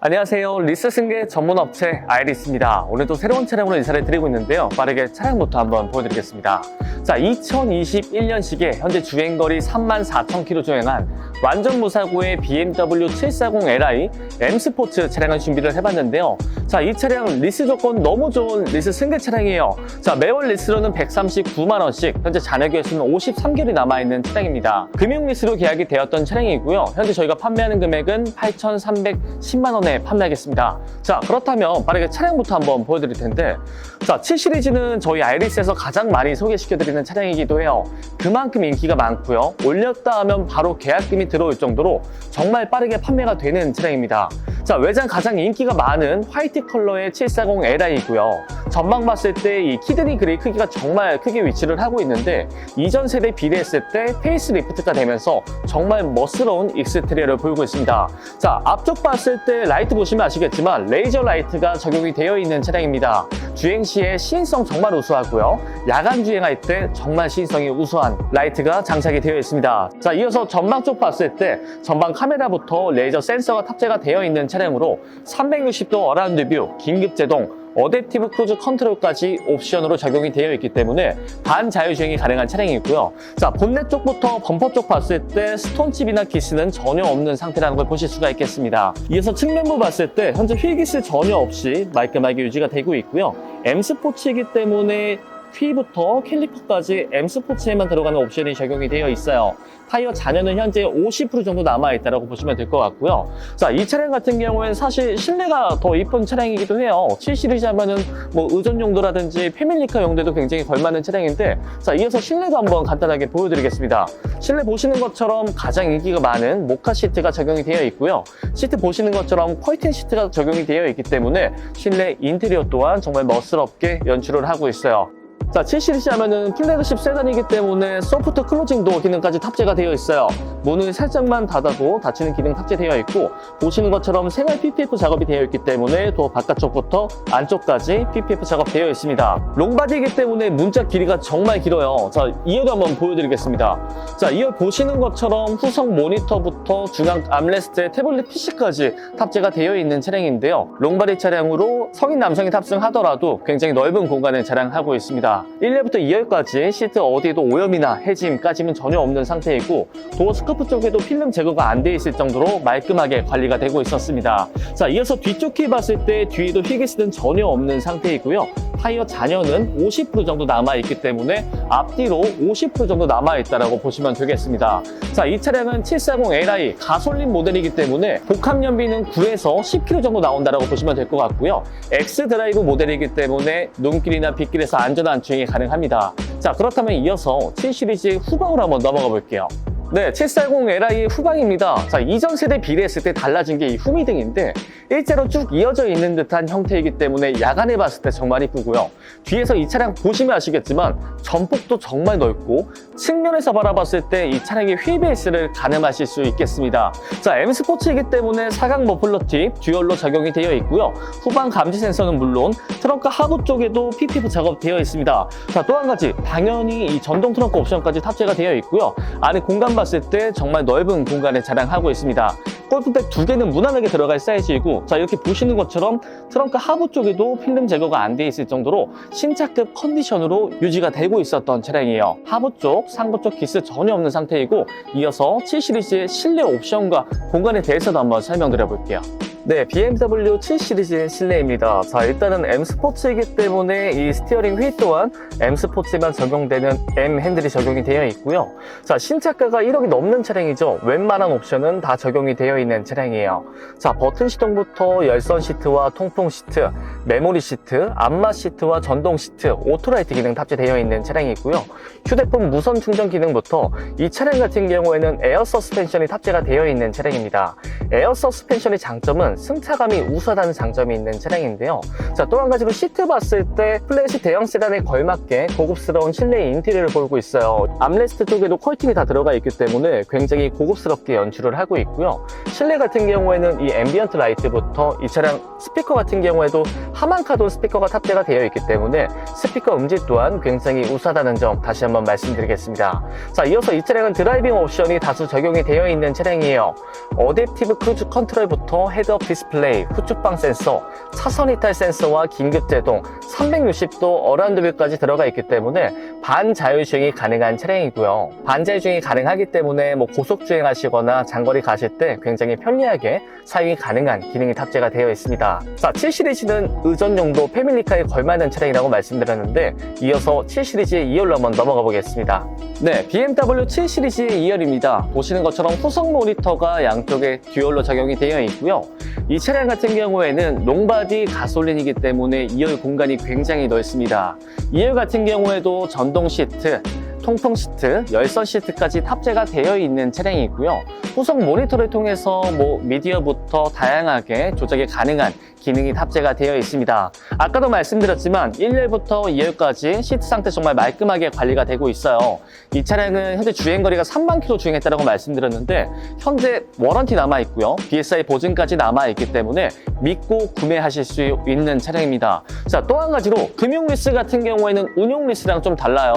안녕하세요. 리스 승계 전문 업체 아이리스입니다. 오늘도 새로운 차량으로 인사를 드리고 있는데요. 빠르게 차량부터 한번 보여드리겠습니다. 자, 2021년식에 현재 주행거리 34,000km 주행한 완전 무사고의 BMW 740li M 스포츠 차량을 준비를 해봤는데요. 자, 이 차량 리스 조건 너무 좋은 리스 승계 차량이에요. 자, 매월 리스로는 139만원씩, 현재 잔액 수는 53개월이 남아있는 차량입니다. 금융 리스로 계약이 되었던 차량이고요. 현재 저희가 판매하는 금액은 8,310만원에 판매하겠습니다. 자, 그렇다면 빠르게 차량부터 한번 보여드릴 텐데, 자, 7 시리즈는 저희 아이리스에서 가장 많이 소개시켜드리는 차량이기도 해요. 그만큼 인기가 많고요. 올렸다 하면 바로 계약금이 들어올 정도로 정말 빠르게 판매가 되는 차량입니다. 자, 외장 가장 인기가 많은 화이트 컬러의 740li이고요. 전방 봤을 때 이 키드니 그레이 크기가 정말 크게 위치를 하고 있는데 이전 세대 비례했을 때 페이스 리프트가 되면서 정말 멋스러운 익스테리어를 보이고 있습니다. 자, 앞쪽 봤을 때 라이트 보시면 아시겠지만 레이저 라이트가 적용이 되어 있는 차량입니다. 주행 시에 시인성 정말 우수하고요. 야간 주행할 때 정말 시인성이 우수한 라이트가 장착이 되어 있습니다. 자, 이어서 전방 쪽 봤을 때 전방 카메라부터 레이저 센서가 탑재가 되어 있는 차량으로 360도 어라운드 뷰, 긴급 제동, 어댑티브 크루즈 컨트롤까지 옵션으로 적용이 되어 있기 때문에 반자율주행이 가능한 차량이고요. 자, 본넷 쪽부터 범퍼 쪽 봤을 때 스톤칩이나 기스는 전혀 없는 상태라는 걸 보실 수가 있겠습니다. 이어서 측면부 봤을 때 현재 휠기스 전혀 없이 말끔하게 유지가 되고 있고요. M 스포츠이기 때문에 휠부터 캘리퍼까지 M 스포츠에만 들어가는 옵션이 적용이 되어 있어요. 타이어 잔여는 현재 50% 정도 남아있다고 보시면 될 것 같고요. 자, 이 차량 같은 경우에는 사실 실내가 더 이쁜 차량이기도 해요. 7 시리즈 하면은 뭐 의전 용도라든지 패밀리카 용도도 굉장히 걸맞는 차량인데, 자, 이어서 실내도 한번 간단하게 보여드리겠습니다. 실내 보시는 것처럼 가장 인기가 많은 모카 시트가 적용이 되어 있고요. 시트 보시는 것처럼 퀄팅 시트가 적용이 되어 있기 때문에 실내 인테리어 또한 정말 멋스럽게 연출을 하고 있어요. 자, 7 시리즈 하면은 플래그십 세단이기 때문에 소프트 클로징 도어 기능까지 탑재가 되어 있어요. 문을 살짝만 닫아도 닫히는 기능 탑재되어 있고 보시는 것처럼 생활 PPF 작업이 되어 있기 때문에 도어 바깥쪽부터 안쪽까지 PPF 작업되어 있습니다. 롱바디이기 때문에 문자 길이가 정말 길어요. 자, 2열도 한번 보여드리겠습니다. 자, 2열 보시는 것처럼 후성 모니터부터 중앙 암레스트에 태블릿 PC까지 탑재가 되어 있는 차량인데요. 롱바디 차량으로 성인 남성이 탑승하더라도 굉장히 넓은 공간을 자랑하고 있습니다. 1열부터 2열까지 시트 어디에도 오염이나 해짐까지는 전혀 없는 상태이고 도어 스커프 쪽에도 필름 제거가 안 돼 있을 정도로 말끔하게 관리가 되고 있었습니다. 자, 이어서 뒤쪽 키 봤을 때 뒤에도 휘기스는 전혀 없는 상태이고요. 타이어 잔여는 50% 정도 남아있기 때문에 앞뒤로 50% 정도 남아있다고 보시면 되겠습니다. 자, 이 차량은 740li 가솔린 모델이기 때문에 복합 연비는 9에서 10km 정도 나온다고 보시면 될 것 같고요. X 드라이브 모델이기 때문에 눈길이나 빗길에서 안전한 주행이 가능합니다. 자, 그렇다면 이어서 7 시리즈의 후방으로 한번 넘어가 볼게요. 네, 740li 후방입니다. 자, 이전 세대 비례했을 때 달라진 게 이 후미등인데 일자로 쭉 이어져 있는 듯한 형태이기 때문에 야간에 봤을 때 정말 이쁘고요. 뒤에서 이 차량 보시면 아시겠지만 전폭도 정말 넓고 측면에서 바라봤을 때 이 차량의 휠 베이스를 가늠하실 수 있겠습니다. 자, M 스포츠이기 때문에 사각 머플러 팁 듀얼로 적용이 되어 있고요. 후방 감지 센서는 물론 트렁크 하부 쪽에도 PPF 작업되어 있습니다. 자, 또 한 가지 당연히 이 전동 트렁크 옵션까지 탑재가 되어 있고요. 안에 공간 봤을 때 정말 넓은 공간을 자랑하고 있습니다. 골프백 두 개는 무난하게 들어갈 사이즈이고 자 이렇게 보시는 것처럼 트렁크 하부 쪽에도 필름 제거가 안 돼 있을 정도로 신차급 컨디션으로 유지가 되고 있었던 차량이에요. 하부 쪽, 상부 쪽 기스 전혀 없는 상태이고 이어서 7 시리즈의 실내 옵션과 공간에 대해서도 한번 설명드려 볼게요. 네, BMW 7 시리즈의 실내입니다. 자, 일단은 M 스포츠이기 때문에 이 스티어링 휠 또한 M 스포츠에만 적용되는 M 핸들이 적용이 되어 있고요. 자, 신차가가 1억이 넘는 차량이죠. 웬만한 옵션은 다 적용이 되어 있는 차량이에요. 자, 버튼 시동부터 열선 시트와 통풍 시트, 메모리 시트, 안마 시트와 전동 시트, 오토라이트 기능 탑재되어 있는 차량이고요. 휴대폰 무선 충전 기능부터 이 차량 같은 경우에는 에어 서스펜션이 탑재가 되어 있는 차량입니다. 에어 서스펜션의 장점은 승차감이 우수하다는 장점이 있는 차량인데요. 자, 또 한 가지로 시트 봤을 때 플래시 대형 세단에 걸맞게 고급스러운 실내 인테리어를 보이고 있어요. 암레스트 쪽에도 퀄팅이 다 들어가 있기 때문에 굉장히 고급스럽게 연출을 하고 있고요. 실내 같은 경우에는 이 앰비언트 라이트부터 이 차량 스피커 같은 경우에도 하만카돈 스피커가 탑재가 되어 있기 때문에 스피커 음질 또한 굉장히 우수하다는 점 다시 한번 말씀드리겠습니다. 자, 이어서 이 차량은 드라이빙 옵션이 다수 적용이 되어 있는 차량이에요. 어댑티브 크루즈 컨트롤부터 헤드업 디스플레이, 후측방 센서, 차선 이탈 센서와 긴급 제동, 360도 어라운드 뷰까지 들어가 있기 때문에 반자율주행이 가능한 차량이고요. 반자율주행이 가능하기 때문에 뭐 고속 주행 하시거나 장거리 가실 때 굉장히 편리하게 사용이 가능한 기능이 탑재가 되어 있습니다. 자, 7 시리즈는 의전 용도 패밀리카에 걸맞는 차량이라고 말씀드렸는데 이어서 7 시리즈의 2열로 한번 넘어가 보겠습니다. 네, BMW 7 시리즈의 2열입니다. 보시는 것처럼 후속 모니터가 양쪽에 듀얼로 적용이 되어 있고요. 이 차량 같은 경우에는 롱바디 가솔린이기 때문에 2열 공간이 굉장히 넓습니다. 2열 같은 경우에도 전동 시트, 통풍 시트, 열선 시트까지 탑재가 되어 있는 차량이고요. 후속 모니터를 통해서 뭐 미디어부터 다양하게 조작이 가능한 기능이 탑재가 되어 있습니다. 아까도 말씀드렸지만 1열부터 2열까지 시트 상태 정말 말끔하게 관리가 되고 있어요. 이 차량은 현재 주행 거리가 3만 킬로 주행했다고 말씀드렸는데 현재 워런티 남아 있고요. BSI 보증까지 남아 있기 때문에 믿고 구매하실 수 있는 차량입니다. 자, 또 한 가지로 금융 리스 같은 경우에는 운용 리스랑 좀 달라요.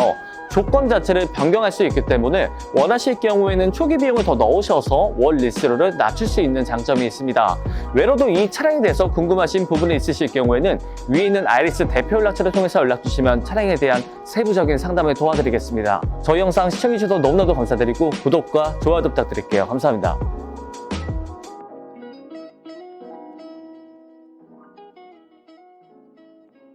조건 자체를 변경할 수 있기 때문에 원하실 경우에는 초기 비용을 더 넣으셔서 월 리스료를 낮출 수 있는 장점이 있습니다. 외로도 이 차량에 대해서 궁금하신 부분이 있으실 경우에는 위에 있는 아이리스 대표 연락처를 통해서 연락 주시면 차량에 대한 세부적인 상담을 도와드리겠습니다. 저희 영상 시청해주셔서 너무나도 감사드리고 구독과 좋아요 부탁드릴게요. 감사합니다.